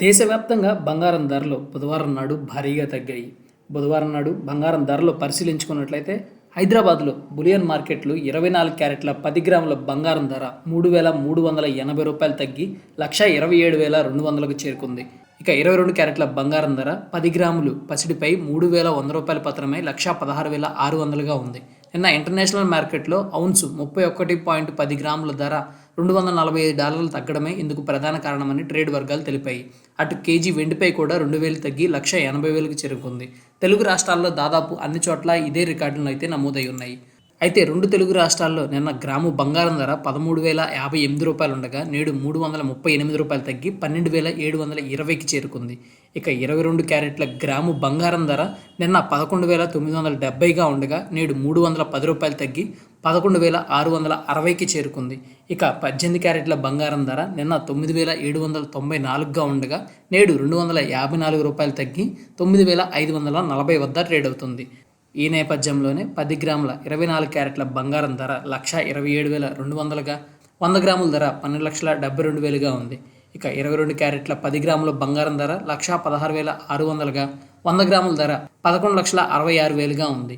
దేశవ్యాప్తంగా బంగారం ధరలు బుధవారం నాడు భారీగా తగ్గాయి. బుధవారం నాడు బంగారం ధరలు పరిశీలించుకున్నట్లయితే హైదరాబాద్లో బులియన్ మార్కెట్లు ఇరవై నాలుగు క్యారెట్ల పది గ్రాముల బంగారం ధర మూడు వేల మూడు వందల ఎనభై రూపాయలు తగ్గి లక్ష ఇరవై ఏడు వేల రెండు వందలకు చేరుకుంది. ఇక ఇరవై రెండు క్యారెట్ల బంగారం ధర పది గ్రాములు పసిడిపై మూడు వేల వంద రూపాయల పత్రమై లక్ష పదహారు వేల ఆరు వందలుగా ఉంది. నిన్న ఇంటర్నేషనల్ మార్కెట్లో ఔన్సు ముప్పై ఒకటి పాయింట్ పది గ్రాముల ధర రెండు వందల నలభై ఐదు డాలర్లు తగ్గడమే ఇందుకు ప్రధాన కారణమని ట్రేడ్ వర్గాలు తెలిపాయి. అటు కేజీ వెండిపై కూడా రెండు వేలు తగ్గి లక్ష ఎనభై వేలకు చేరుకుంది. తెలుగు రాష్ట్రాల్లో దాదాపు అన్ని చోట్ల ఇదే రికార్డులు అయితే నమోదై ఉన్నాయి అయితే రెండు తెలుగు రాష్ట్రాల్లో నిన్న గ్రాము బంగారం ధర పదమూడు వేల యాభై ఎనిమిది రూపాయలు ఉండగా నేడు మూడు వందల ముప్పై ఎనిమిది రూపాయలు తగ్గి పన్నెండు వేల ఏడు వందల ఇరవైకి చేరుకుంది. ఇక ఇరవై రెండు క్యారెట్ల గ్రాము బంగారం ధర నిన్న పదకొండు వేల తొమ్మిది వందల డెబ్బైగా ఉండగా నేడు మూడు వందల పది రూపాయలు తగ్గి పదకొండు వేల ఆరు వందల అరవైకి చేరుకుంది. ఇక పద్దెనిమిది క్యారెట్ల బంగారం ధర నిన్న తొమ్మిది వేల ఏడు వందల తొంభై నాలుగుగా ఉండగా నేడు రెండు వందల యాభై నాలుగు రూపాయలు తగ్గి తొమ్మిది వేల ఐదు వందల నలభై వద్ద ట్రేడ్ అవుతుంది. ఈ నేపథ్యంలోనే పది గ్రాముల ఇరవై నాలుగు క్యారెట్ల బంగారం ధర లక్ష ఇరవై ఏడు వేల రెండు వందలుగా వంద గ్రాముల ధర పన్నెండు లక్షల డెబ్బై రెండు వేలుగా ఉంది. ఇక ఇరవై రెండు క్యారెట్ల పది గ్రాముల బంగారం ధర లక్ష పదహారు వేల ఆరు వందలుగా వంద గ్రాముల ధర పదకొండు లక్షల అరవై ఆరు వేలుగా ఉంది.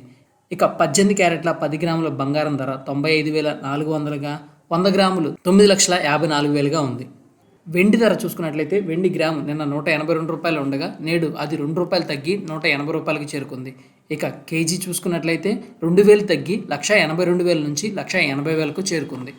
ఇక పద్దెనిమిది క్యారెట్ల పది గ్రాముల బంగారం ధర తొంభై ఐదు వేల నాలుగు వందలుగా వంద గ్రాములు తొమ్మిది లక్షల యాభై నాలుగు వేలుగా ఉంది. వెండి ధర చూసుకున్నట్లయితే వెండి గ్రాము నిన్న నూట ఎనభై రెండు రూపాయలు ఉండగా నేడు అది రెండు రూపాయలు తగ్గి నూట ఎనభై రూపాయలకి చేరుకుంది. ఇక కేజీ చూసుకున్నట్లయితే రెండు వేలు తగ్గి లక్ష ఎనభై రెండు వేల నుంచి లక్ష ఎనభై వేలకు చేరుకుంది.